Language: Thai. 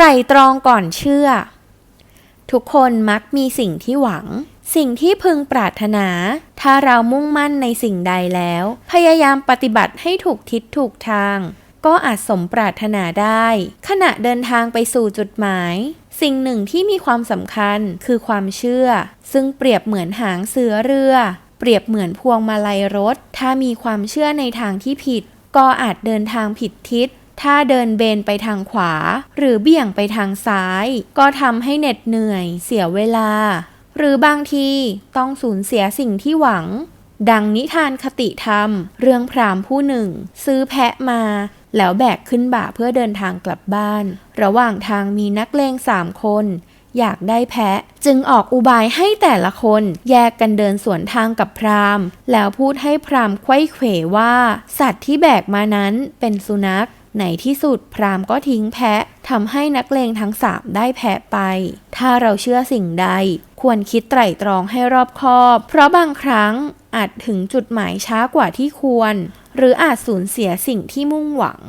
ไตรตรองก่อนเชื่อ ทุกคนมักมีสิ่งที่หวัง สิ่งที่พึงปรารถนา ถ้าเรามุ่งมั่นในสิ่งใดแล้ว พยายามปฏิบัติให้ถูกทิศถูกทาง ก็อาจสมปรารถนาได้ ขณะเดินทางไปสู่จุดหมาย สิ่งหนึ่งที่มีความสำคัญคือความเชื่อ ซึ่งเปรียบเหมือนหางเสือเรือ เปรียบเหมือนพวงมาลัยรถ ถ้ามีความเชื่อในทางที่ผิด ก็อาจเดินทางผิดทิศ ถ้าเดินเบนไปทางขวา หรือเบี่ยงไปทางซ้าย ก็ทำให้เหน็ดเหนื่อย เสียเวลา หรือบางทีต้องสูญเสียสิ่งที่หวัง ดังนิทานคติธรรม เรื่องพราหมณ์ผู้หนึ่ง ซื้อแพะมา แล้วแบกขึ้นบ่าเพื่อเดินทางกลับบ้าน ระหว่างทางมีนักเลงสามคน อยากได้แพะ จึงออกอุบายให้แต่ละคนแยกกันเดินสวนทางกับพราหมณ์ แล้วพูดให้พราหมณ์ไขว้เขวว่า สัตว์ที่แบกมานั้นเป็นสุนัข ในที่สุดพราหมณ์ก็ทิ้งแพะทำให้นักเลงทั้งสามได้แพะไป ถ้าเราเชื่อสิ่งใด ควรคิดไตร่ตรองให้รอบคอบ เพราะบางครั้งอาจถึงจุดหมายช้ากว่าที่ควร หรืออาจสูญเสียสิ่งที่มุ่งหวัง